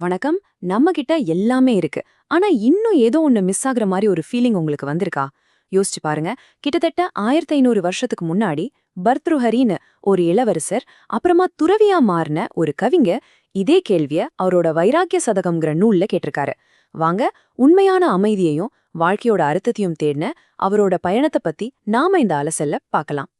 வணக்கம். நம்ம கிட்ட எல்லாமே இருக்கு. ஆனா இன்னும் ஏதோ ஒண்ணு மிஸ் ஆகுற மாதிரி ஒரு ஃபீலிங் உங்களுக்கு வந்திருக்கா? யோசிச்சு பாருங்க. கிட்டத்தட்ட ஆயிரத்தி ஐநூறு வருஷத்துக்கு முன்னாடி பர்த்ருஹரின்னு ஒரு இளவரசர் அப்புறமா துறவியா மாறின ஒரு கவிங்க இதே கேள்விய அவரோட வைராக்கிய சதகம்ங்கிற நூல்ல கேட்டிருக்காரு. வாங்க உண்மையான அமைதியையும் வாழ்க்கையோட அர்த்தத்தையும் தேடின அவரோட பயணத்தை பத்தி நாம இந்த அலசல்ல பார்க்கலாம்.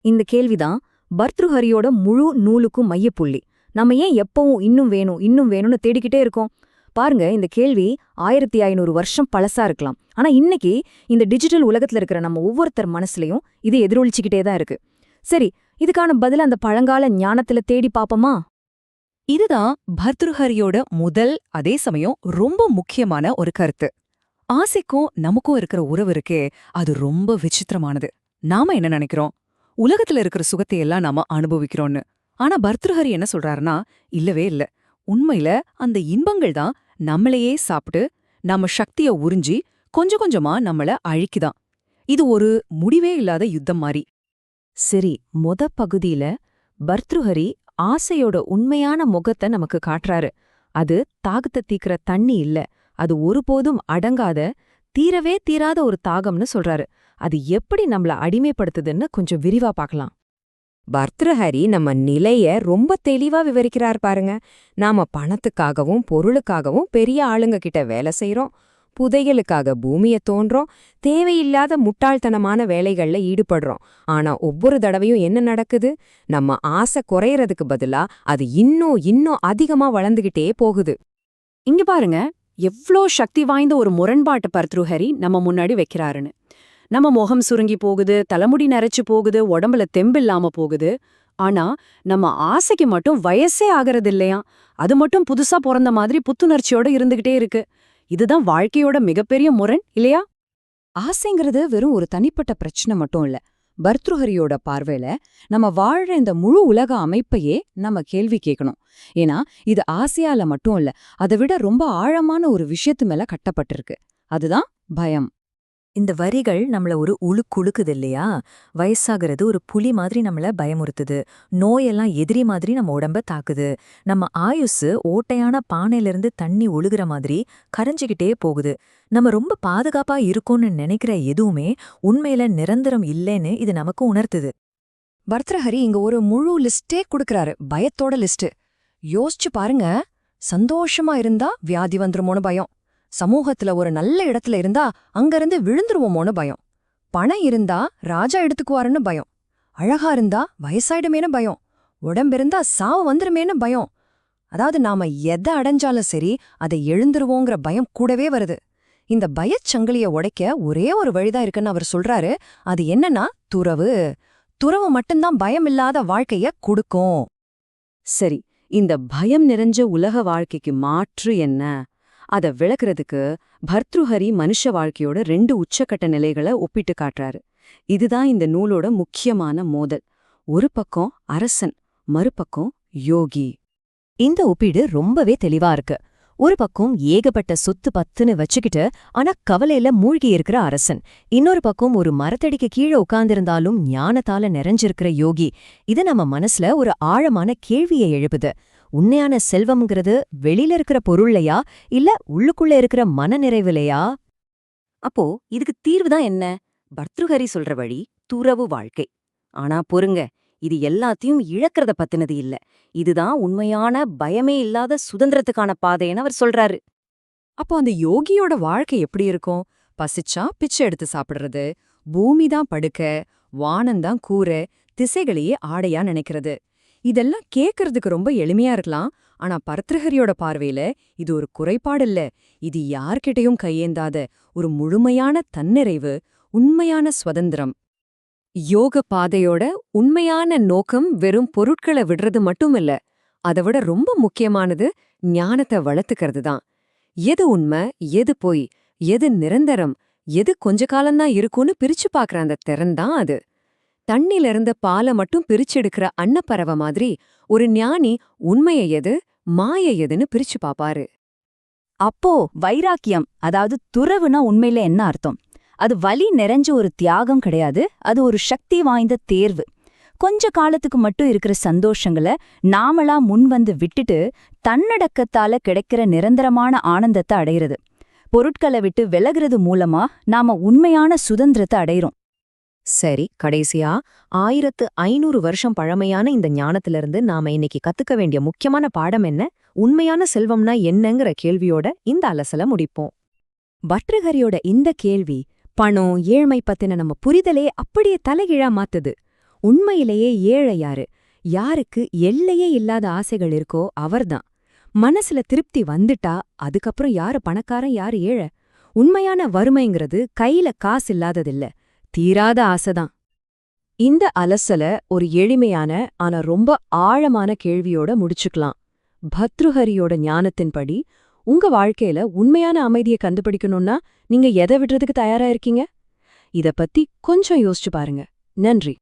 இந்த கேள்விதான் பர்த்ருஹரியோட முழு நூலுக்கும் மையப்புள்ளி. நம்ம ஏன் எப்பவும் இன்னும் வேணும் இன்னும் வேணும்னு தேடிக்கிட்டே இருக்கோம்? பாருங்க இந்த கேள்வி ஆயிரத்தி ஐநூறு வருஷம் பழசா இருக்கலாம். ஆனா இன்னைக்கு இந்த டிஜிட்டல் உலகத்துல இருக்கிற நம்ம ஒவ்வொருத்தர் மனசுலயும் இது எதிரொலிச்சுக்கிட்டே தான் இருக்கு. சரி இதுக்கான பதில் அந்த பழங்கால ஞானத்துல தேடி பாப்போமா? இதுதான் பர்த்ருஹரியோட முதல் அதே சமயம் ரொம்ப முக்கியமான ஒரு கருத்து. ஆசைக்கும் நமக்கும் இருக்கிற உறவு இருக்கே அது ரொம்ப விசித்திரமானது. நாம என்ன நினைக்கிறோம்? உலகத்துல இருக்கிற சுகத்தை எல்லாம் நாம அனுபவிக்கிறோம்னு. ஆனா பர்த்ருஹரி என்ன சொல்றாருன்னா இல்லவே இல்ல. உண்மையில அந்த இன்பங்கள் தான் நம்மளையே சாப்பிட்டு நம்ம சக்திய உறிஞ்சி கொஞ்சம் கொஞ்சமா நம்மள அழிக்குதான். இது ஒரு முடிவே இல்லாத யுத்தம் மாதிரி சரி மொத பகுதியில பர்த்ருஹரி ஆசையோட உண்மையான முகத்தை நமக்கு காட்டுறாரு. அது தாகத்தை தீக்கிற தண்ணி இல்ல. அது ஒருபோதும் அடங்காத தீரவே தீராத ஒரு தாகம்னு சொல்றாரு. அது எப்படி நம்மள அடிமைப்படுத்துதுன்னு கொஞ்சம் விரிவா பார்க்கலாம். பர்த்ருஹரி நம்ம நிலைய ரொம்ப தெளிவா விவரிக்கிறார் பாருங்க. நாம பணத்துக்காகவும் பொருளுக்காகவும் பெரிய ஆளுங்க கிட்ட வேலை செய்யறோம் புதையலுக்காக பூமிய தோன்றோம். தேவையில்லாத முட்டாள்தனமான வேலைகள்ல ஈடுபடுறோம். ஆனா ஒவ்வொரு தடவையும் என்ன நடக்குது? நம்ம ஆசை குறையறதுக்கு பதிலா அது இன்னும் இன்னும் அதிகமா வளர்ந்துகிட்டே போகுது. இங்க பாருங்க எவ்ளோ சக்தி வாய்ந்த ஒரு முரண்பாட்டு பர்த்ருஹரி நம்ம முன்னாடி வைக்கிறாருன்னு. நம்ம முகம் சுருங்கி போகுது தலைமுடி நரைச்சு போகுது உடம்புல தெம்பில்லாம போகுது. ஆனா நம்ம ஆசைக்கு மட்டும் வயசே ஆகிறது இல்லையா? அது மட்டும் புதுசா பிறந்த மாதிரி புத்துணர்ச்சியோட இருந்துகிட்டே இருக்கு. இதுதான் வாழ்க்கையோட மிகப்பெரிய முரண் இல்லையா? ஆசைங்கிறது வெறும் ஒரு தனிப்பட்ட பிரச்சனை மட்டும் இல்ல. பர்த்ருஹரியோட பார்வையில நம்ம வாழ்ற இந்த முழு உலக அமைப்பையே நம்ம கேள்வி கேட்கணும் ஏன்னா இது ஆசையால மட்டும் இல்ல அதை விட ரொம்ப ஆழமான ஒரு விஷயத்து மேல கட்டப்பட்டிருக்கு. அதுதான் பயம். இந்த வரிகள் நம்மள ஒரு உழுக்குழுக்குது இல்லையா? வயசாகிறது ஒரு புலி மாதிரி நம்மள பயமுறுத்துது. நோயெல்லாம் எதிரி மாதிரி நம்ம உடம்ப தாக்குது. நம்ம ஆயுசு ஓட்டையான பானையிலிருந்து தண்ணி ஒழுகுற மாதிரி கரைஞ்சிக்கிட்டே போகுது. நம்ம ரொம்ப பாதுகாப்பா இருக்கோம்னு நினைக்கிற எதுவுமே உண்மையில நிரந்தரம் இல்லைன்னு இது நமக்கு உணர்த்துது. பர்த்ரஹரி இங்க ஒரு முழு லிஸ்டே கொடுக்கறாரு. பயத்தோட லிஸ்ட் யோசிச்சு பாருங்க. சந்தோஷமா இருந்தா வியாதி வந்துருமோன்னு பயம். சமூகத்துல ஒரு நல்ல இடத்துல இருந்தா அங்கிருந்து விழுந்துருவோமோன்னு பயம். பணம் இருந்தா ராஜா எடுத்துக்குவாருன்னு பயம். அழகா இருந்தா வயசாயிடுமேன்னு பயம். உடம்பிருந்தா சாவு வந்துருமேன்னு பயம். அதாவது நாம எதை அடைஞ்சாலும் சரி அதை எழுந்துருவோங்கிற பயம் கூடவே வருது. இந்த பயச்சங்கிலிய உடைக்க ஒரே ஒரு வழிதான் இருக்குன்னு அவர் சொல்றாரு. அது என்னன்னா துறவு. துறவு மட்டும்தான் பயம் இல்லாத வாழ்க்கைய கொடுக்கும். சரி இந்த பயம் நிறைஞ்ச உலக வாழ்க்கைக்கு மாற்று என்ன? அத விளக்குறதுக்கு பர்த்ருஹரி மனுஷ வாழ்க்கையோட ரெண்டு உச்சக்கட்ட நிலைகளை ஒப்பிட்டு காட்டுறாரு. இதுதான் இந்த நூலோட முக்கியமான மோதல். ஒரு பக்கம் அரசன் மறுபக்கம் யோகி. இந்த ஒப்பீடு ரொம்பவே தெளிவா இருக்கு. ஒரு பக்கம் ஏகப்பட்ட சொத்து பத்துன்னு வச்சுக்கிட்டு ஆனா கவலையில மூழ்கி இருக்கிற அரசன். இன்னொரு பக்கம் ஒரு மரத்தடிக்கு கீழே உட்கார்ந்திருந்தாலும் ஞானத்தால நிறைஞ்சிருக்கிற யோகி. இது நம்ம மனசுல ஒரு ஆழமான கேள்வியை எழுப்புது. உண்மையான செல்வம்ங்கிறது வெளியில இருக்கிற பொருள்லையா? இல்ல உள்ளுக்குள்ள இருக்கிற மனநிறைவுலையா? அப்போ இதுக்கு தீர்வு தான் என்ன? பர்த்ருஹரி சொல்ற வழி துறவு வாழ்க்கை. ஆனா பொறுங்க இது எல்லாத்தையும் இழக்கிறத பத்தினது இல்ல. இதுதான் உண்மையான பயமே இல்லாத சுதந்திரத்துக்கான பாதைன்னு அவர் சொல்றாரு. அப்போ அந்த யோகியோட வாழ்க்கை எப்படி இருக்கும்? பசிச்சா பிச்சை எடுத்து சாப்பிடுறது பூமி தான் படுக்க வானந்தான் கூற திசைகளையே ஆடையா நினைக்கிறது. இதெல்லாம் கேட்கறதுக்கு ரொம்ப எளிமையா இருக்கலாம். ஆனா பர்த்ருஹரியோட பார்வையில இது ஒரு குறைபாடில்ல. இது யார்கிட்டயும் கையேந்தாத ஒரு முழுமையான தன்னிறைவு உண்மையான சுதந்திரம். யோக பாதையோட உண்மையான நோக்கம் வெறும் பொருட்களை விடுறது மட்டும் இல்ல அதை விட ரொம்ப முக்கியமானது ஞானத்தை வளர்த்துக்கிறது தான். எது உண்மை எது பொய் எது நிரந்தரம் எது கொஞ்ச காலம்தான் இருக்கும்னு பிரிச்சு பாக்குற அந்த திறன் தான் அது. தண்ணில இருந்த பாலை மட்டும் பிரிச்செடுக்கிற அன்னப்பறவை மாதிரி ஒரு ஞானி உண்மைய எது மாய எதுன்னு பிரிச்சு பாப்பாரு. அப்போ வைராக்கியம் அதாவது துறவுனா உண்மையில என்ன அர்த்தம்? அது வலி நிறைஞ்ச ஒரு தியாகம் கிடையாது அது ஒரு சக்தி வாய்ந்த தேர்வு. கொஞ்ச காலத்துக்கு மட்டும் இருக்கிற சந்தோஷங்களை நாமளா முன் வந்து விட்டுட்டு தன்னடக்கத்தால கிடைக்கிற நிரந்தரமான ஆனந்தத்தை அடையிறது. பொருட்களை விட்டு விலகிறது மூலமா நாம உண்மையான சுதந்திரத்தை அடையிறோம். சரி கடைசியா? ஆயிரத்து ஐநூறு வருஷம் பழமையான இந்த ஞானத்திலிருந்து நாம இன்னைக்கு கத்துக்க வேண்டிய முக்கியமான பாடம் என்ன? உண்மையான செல்வம்னா என்னங்கிற கேள்வியோட இந்த அலசல முடிப்போம். பட்ருஹரியோட இந்த கேள்வி பணம் ஏழ்மை பத்தின நம்ம புரிதலே அப்படியே தலைகீழா மாத்துது. உண்மையிலேயே ஏழை யாரு? யாருக்கு எல்லையே இல்லாத ஆசைகள் இருக்கோ அவர்தான். மனசுல திருப்தி வந்துட்டா அதுக்கப்புறம் யாரு பணக்காரன் யாரு ஏழை? உண்மையான வறுமைங்கிறது கையில காசு இல்லாததில்லை. தீராத ஆசைதான். இந்த அலசல ஒரு எளிமையான ஆனா ரொம்ப ஆழமான கேள்வியோட முடிச்சுக்கலாம். பத்ருஹரியோட ஞானத்தின்படி உங்க வாழ்க்கையில உண்மையான அமைதியை கண்டுபிடிக்கணும்னா நீங்க எதை விடுறதுக்கு தயாரா இருக்கீங்க? இத பத்தி கொஞ்சம் யோசிச்சு பாருங்க. நன்றி.